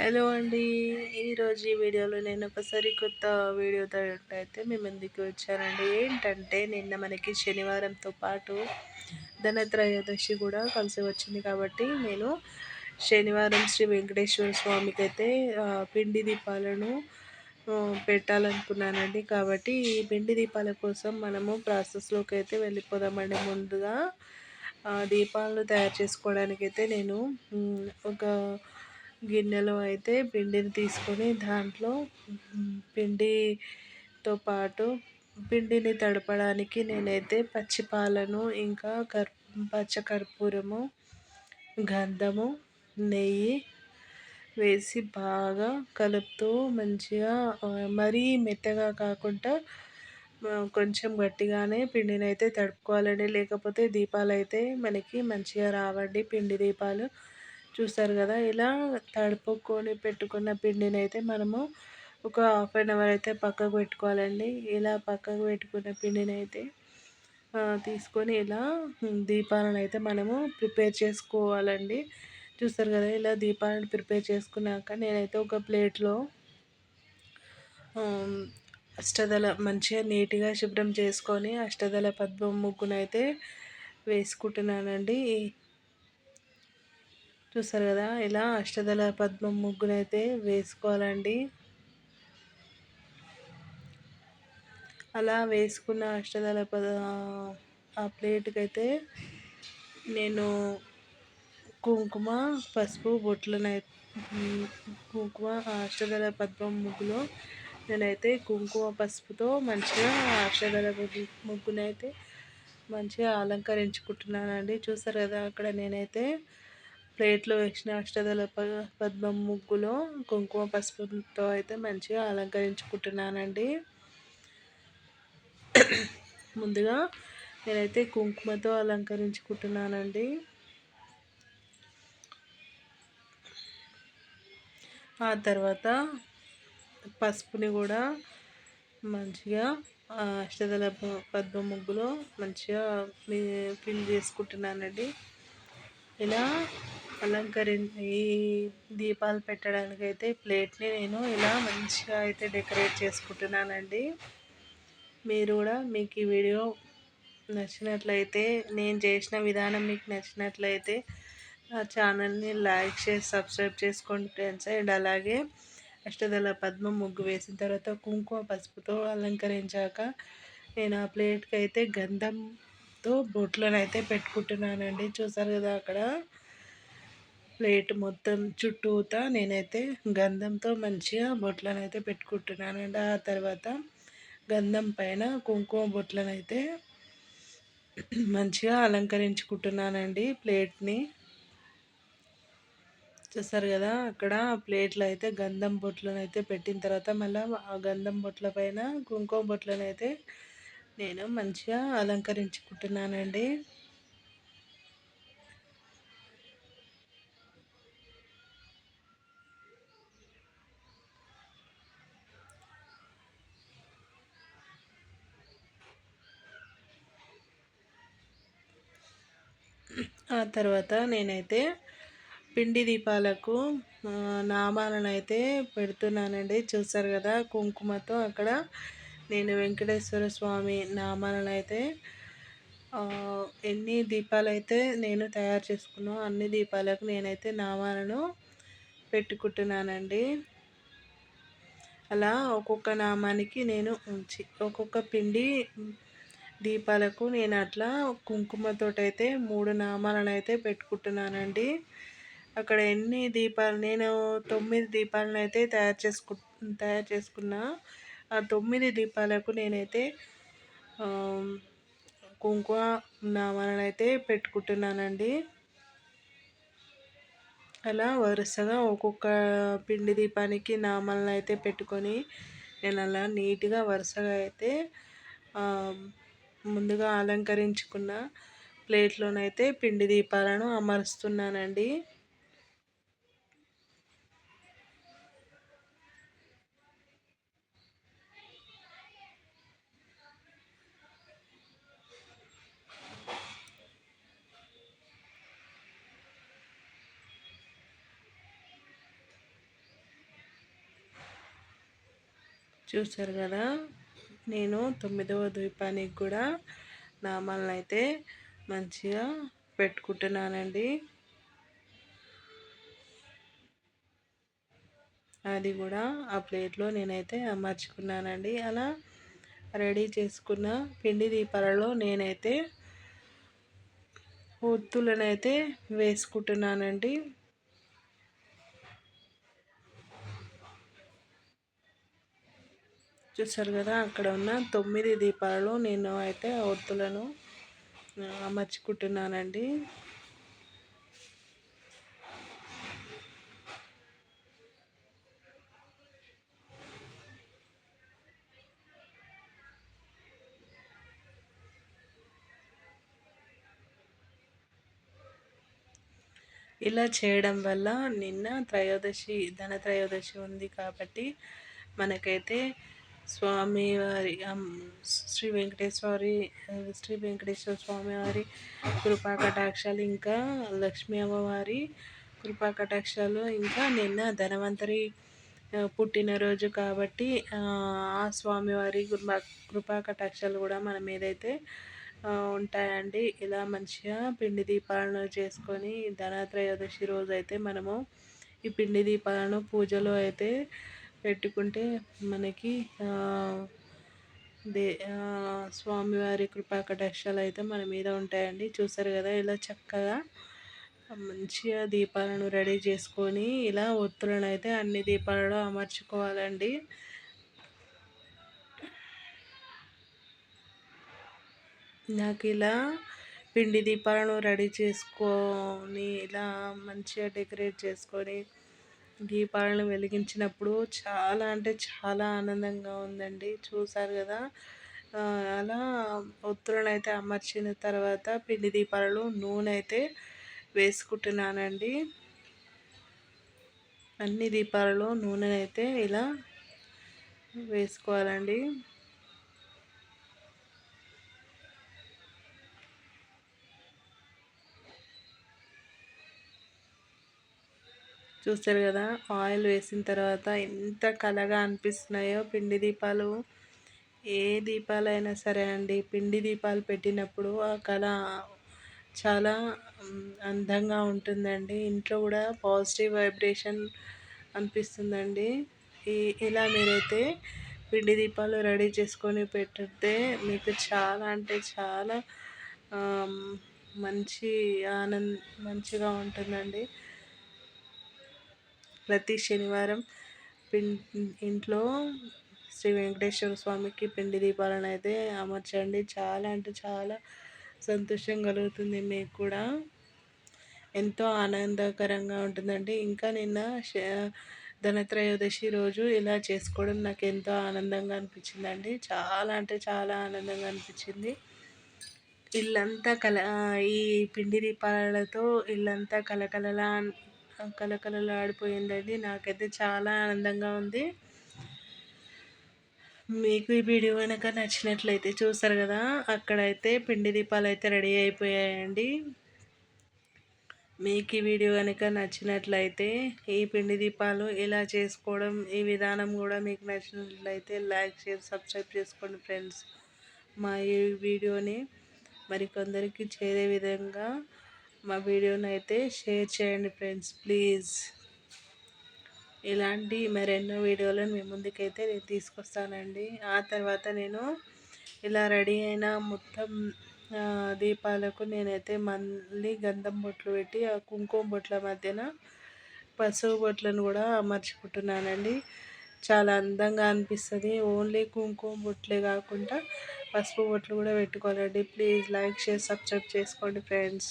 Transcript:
Hello అండి. ఈరోజు ఈ వీడియోలో నేను ఒక సరికొత్త వీడియోతో అయితే మీ ముందుకు వచ్చానండి. ఏంటంటే నిన్న మనకి శనివారంతో పాటు ధనత్రయోదశి కూడా కలిసి వచ్చింది కాబట్టి నేను శనివారం శ్రీ వెంకటేశ్వర స్వామికి అయితే పిండి దీపాలను పెట్టాలనుకున్నానండి. కాబట్టి ఈ పిండి దీపాల కోసం మనము ప్రాసెస్లోకి అయితే వెళ్ళిపోదామండి. ముందుగా దీపాలను తయారు చేసుకోవడానికైతే నేను ఒక గిన్నెలో అయితే పిండిని తీసుకొని దాంట్లో పిండితో పాటు పిండిని తడపడానికి నేనైతే పచ్చిపాలను ఇంకా కర్ పచ్చకర్పూరము గంధము నెయ్యి వేసి బాగా కలుపుతూ మంచిగా మరీ మెత్తగా కాకుండా కొంచెం గట్టిగానే పిండిని అయితే తడుపుకోవాలండి. లేకపోతే దీపాలు అయితే మనకి మంచిగా రావండి. పిండి దీపాలు చూస్తారు కదా ఇలా తడుపుకొని పెట్టుకున్న పిండిని అయితే మనము ఒక హాఫ్ అన్ అవర్ అయితే పక్కకు పెట్టుకోవాలండి. ఇలా పక్కకు పెట్టుకున్న పిండిని అయితే తీసుకొని ఇలా దీపాలను అయితే మనము ప్రిపేర్ చేసుకోవాలండి. చూస్తారు కదా ఇలా దీపాలను ప్రిపేర్ చేసుకున్నాక నేనైతే ఒక ప్లేట్లో అష్టదళ మంచిగా నీట్గా శుభ్రం చేసుకొని అష్టదళ పద్మం ముగ్గునైతే వేసుకుంటున్నానండి. చూస్తారు కదా ఇలా అష్టదళ పద్మం ముగ్గునైతే వేసుకోవాలండి. అలా వేసుకున్న అష్టదళ పద ఆ ప్లేట్కి అయితే నేను కుంకుమ పసుపు బొట్లను కుంకుమ అష్టదళ పద్మం ముగ్గులో నేనైతే కుంకుమ పసుపుతో మంచిగా అష్టదళ ముగ్గునైతే మంచిగా అలంకరించుకుంటున్నానండి. చూసారు కదా అక్కడ నేనైతే ప్లేట్లో వేసిన అష్టదళ పద్మం ముగ్గులో కుంకుమ పసుపుతో అయితే మంచిగా అలంకరించుకుంటున్నానండి. ముందుగా నేనైతే కుంకుమతో అలంకరించుకుంటున్నానండి. ఆ తర్వాత పసుపుని కూడా మంచిగా అష్టదళ పద్మ ముగ్గులో మంచిగా ఫిల్ చేసుకుంటున్నానండి. ఇలా అలంకరించి ఈ దీపాలు పెట్టడానికి అయితే ప్లేట్ని నేను ఇలా మంచిగా అయితే డెకరేట్ చేసుకుంటున్నానండి. మీరు కూడా మీకు ఈ వీడియో నచ్చినట్లయితే నేను చేసిన విధానం మీకు నచ్చినట్లయితే నా ఛానల్ని లైక్ చేసి సబ్స్క్రైబ్ చేసుకోండి ఫ్రెండ్స్. అండ్ అలాగే అష్టదళ పద్మ ముగ్గు వేసిన తర్వాత కుంకుమ పసుపుతో అలంకరించాక నేను ఆ ప్లేట్కి అయితే గంధంతో బొట్లను అయితే పెట్టుకుంటున్నానండి. చూసారు కదా అక్కడ? ప్లేట్ మొత్తం చుట్టూతా నేనైతే గంధంతో మంచిగా బొట్లను అయితే పెట్టుకుంటున్నానండి ఆ తర్వాత గంధం పైన కుంకుమ బొట్లను అయితే మంచిగా అలంకరించుకుంటున్నానండి ప్లేట్ని. చూస్తారు కదా అక్కడ ప్లేట్లో అయితే గంధం బొట్లను అయితే పెట్టిన తర్వాత మళ్ళీ ఆ గంధం బొట్ల పైన కుంకుమ బొట్లను అయితే నేను మంచిగా అలంకరించుకుంటున్నానండి. ఆ తర్వాత నేనైతే పిండి దీపాలకు నామాలను అయితే పెడుతున్నానండి. చూసారు కదా కుంకుమతో అక్కడ నేను వెంకటేశ్వర స్వామి నామాలను అయితే ఎన్ని దీపాలు అయితే నేను తయారు చేసుకున్నా అన్ని దీపాలకు నేనైతే నామాలను పెట్టుకుంటున్నానండి. అలా ఒక్కొక్క నామానికి నేను ఉంచి ఒక్కొక్క పిండి దీపాలకు నేను అట్లా కుంకుమతోటైతే అయితే మూడు నామాలను అయితే పెట్టుకుంటున్నానండి. అక్కడ ఎన్ని దీపాలు నేను తొమ్మిది దీపాలను అయితే తయారు చేసుకు తయారు చేసుకున్నా. ఆ తొమ్మిది దీపాలకు నేనైతే కుంకుమ నామాలను అయితే పెట్టుకుంటున్నానండి. అలా వరుసగా ఒక్కొక్క పిండి దీపానికి నామాలను అయితే పెట్టుకొని నేను అలా నీట్గా వరుసగా అయితే ముందుగా అలంకరించుకున్న ప్లేట్లోనైతే పిండి దీపాలను అమరుస్తున్నానండి. చూసారు కదా? నేను తొమ్మిదవ ద్వీపానికి కూడా నామాలను అయితే మంచిగా పెట్టుకుంటున్నానండి. అది కూడా ఆ ప్లేట్లో నేనైతే అమర్చుకున్నానండి. అలా రెడీ చేసుకున్న పిండి దీపాలలో నేనైతే ఒత్తులనైతే వేసుకుంటున్నానండి. చూసారు కదా అక్కడ ఉన్న తొమ్మిది దీపాలు నేను అయితే ఒత్తులను అమర్చుకుంటున్నానండి. ఇలా చేయడం వల్ల నిన్న త్రయోదశి ధన త్రయోదశి ఉంది కాబట్టి మనకైతే స్వామివారి శ్రీ వెంకటేశ్వరి శ్రీ వెంకటేశ్వర స్వామివారి కృపా కటాక్షాలు ఇంకా లక్ష్మీ అమ్మవారి కృపా కటాక్షాలు ఇంకా నిన్న ధనవంతరి పుట్టినరోజు కాబట్టి ఆ స్వామివారి కృపా కృపా కటాక్షాలు కూడా మన మీదైతే ఉంటాయండి. ఇలా మంచిగా పిండి దీపాలను చేసుకొని ధనత్రయోదశి రోజు అయితే మనము ఈ పిండి దీపాలను పూజలో అయితే పెట్టుకుంటే మనకి దే స్వామివారి కృపా కటాక్షాలు అయితే మన మీద ఉంటాయండి. చూసారు కదా ఇలా చక్కగా మంచిగా దీపాలను రెడీ చేసుకొని ఇలా ఒత్తులను అయితే అన్ని దీపాలలో అమర్చుకోవాలండి. నాకు ఇలా పిండి దీపాలను రెడీ చేసుకొని ఇలా మంచిగా డెకరేట్ చేసుకొని దీపాలను వెలిగించినప్పుడు చాలా అంటే చాలా ఆనందంగా ఉందండి. చూసారు కదా? అలా ఒత్తులను అయితే అమర్చిన తర్వాత పిండి దీపాలలో నూనె అయితే వేసుకుంటున్నానండి. అన్ని దీపాలలో నూనెనైతే ఇలా వేసుకోవాలండి. చూస్తారు కదా ఆయిల్ వేసిన తర్వాత ఎంత కలగా అనిపిస్తున్నాయో పిండి దీపాలు. ఏ దీపాలైనా సరే అండి పిండి దీపాలు పెట్టినప్పుడు ఆ కళ చాలా అందంగా ఉంటుందండి. ఇంట్లో కూడా పాజిటివ్ వైబ్రేషన్ అనిపిస్తుందండి. ఈ ఇలా మీరైతే పిండి దీపాలు రెడీ చేసుకొని పెట్టితే మీకు చాలా అంటే చాలా మంచి ఆనంద్ మంచిగా ఉంటుందండి. ప్రతి శనివారం పిం ఇంట్లో శ్రీ వెంకటేశ్వర స్వామికి పిండి దీపాలను అయితే అమర్చండి. చాలా అంటే చాలా సంతోషం కలుగుతుంది మీకు కూడా. ఎంతో ఆనందకరంగా ఉంటుందండి. ఇంకా నిన్న ధనత్రయోదశి రోజు ఇలా చేసుకోవడం నాకు ఎంతో ఆనందంగా అనిపించిందండి. చాలా అంటే చాలా ఆనందంగా అనిపించింది. ఇల్లంతా కల ఈ పిండి దీపాలతో ఇల్లంతా కలకలలా కలకలలాడిపోయిందండి నాకైతే చాలా ఆనందంగా ఉంది. మీకు ఈ వీడియో కనుక నచ్చినట్లయితే చూస్తారు కదా అక్కడైతే పిండి దీపాలు అయితే రెడీ అయిపోయాయండి. మీకు ఈ వీడియో కనుక నచ్చినట్లయితే ఈ పిండి దీపాలు ఇలా చేసుకోవడం ఈ విధానం కూడా మీకు నచ్చినట్లయితే లైక్ షేర్ సబ్స్క్రైబ్ చేసుకోండి ఫ్రెండ్స్. మా ఈ వీడియోని మరికొందరికి చేరే విధంగా మా వీడియోని అయితే షేర్ చేయండి ఫ్రెండ్స్ ప్లీజ్. ఇలాంటి మరెన్నో వీడియోలను మీ ముందుకైతే నేను తీసుకొస్తానండి. ఆ తర్వాత నేను ఇలా రెడీ అయిన మొత్తం దీపాలకు నేనైతే మళ్ళీ గంధం బొట్లు పెట్టి ఆ కుంకుమ బొట్ల మధ్యన పసుపు బొట్లను కూడా అమర్చుకుంటున్నానండి. చాలా అందంగా అనిపిస్తుంది. ఓన్లీ కుంకుమ బొట్లే కాకుండా పసుపు బొట్లు కూడా పెట్టుకోవాలండి. ప్లీజ్ లైక్ షేర్ సబ్స్క్రైబ్ చేసుకోండి ఫ్రెండ్స్.